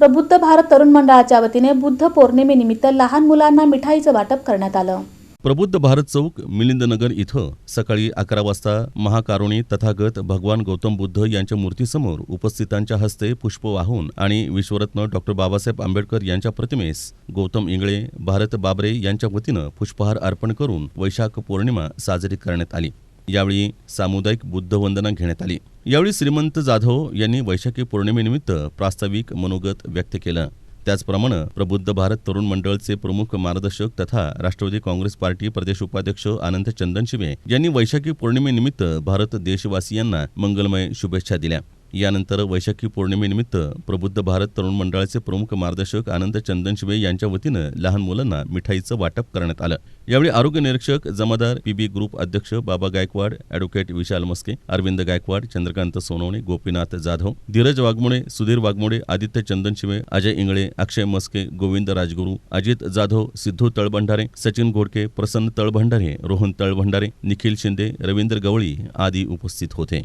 प्रबुद्ध भारत तरुण मंडळाच्या वतीने बुद्ध पौर्णिमेनिमित्त लहान मुलांना मिठाईचं वाटप करण्यात आलं. प्रबुद्ध भारत चौक मिलिंदनगर इथं सकाळी अकरा वाजता महाकारुणी तथागत भगवान गौतम बुद्ध यांच्या मूर्तीसमोर उपस्थितांच्या हस्ते पुष्प वाहून आणि विश्वरत्न डॉक्टर बाबासाहेब आंबेडकर यांच्या प्रतिमेस गौतम इंगळे भारत बाबरे यांच्या वतीनं पुष्पहार अर्पण करून वैशाख पौर्णिमा साजरी करण्यात आली. यावेळी सामुदायिक बुद्ध वंदना घेण्यात आली. यावेळी श्रीमंत जाधव यांनी वैशाखी पौर्णिमेनिमित्त प्रास्ताविक मनोगत व्यक्त केलं. त्याचप्रमाणे प्रबुद्ध भारत तरुण मंडळचे प्रमुख मार्गदर्शक तथा राष्ट्रवादी काँग्रेस पार्टी प्रदेश उपाध्यक्ष आनंद चंदनशिवे यांनी वैशाखी पौर्णिमेनिमित्त भारत देशवासियांना मंगलमय शुभेच्छा दिल्या. यानंतर वैशाखी पौर्णिमेनिमित्त प्रबुद्ध भारत तरुण मंडळाचे प्रमुख मार्गदर्शक आनंद चंदनशिवे यांच्या वतीनं लहान मुलांना मिठाईचं वाटप करण्यात आलं. यावेळी आरोग्य निरीक्षक जमादार पीबी ग्रुप अध्यक्ष बाबा गायकवाड अॅडव्होकेट विशाल मस्के अरविंद गायकवाड चंद्रकांत सोनवणे गोपीनाथ जाधव धीरज वाघमोडे सुधीर वाघमोडे आदित्य चंदनशिवे अजय इंगळे अक्षय मस्के गोविंद राजगुरू अजित जाधव सिद्धू तळभंडारे सचिन घोडके प्रसन्न तळभंडारे रोहन तळभंडारे निखिल शिंदे रवींद्र गवळी आदी उपस्थित होते.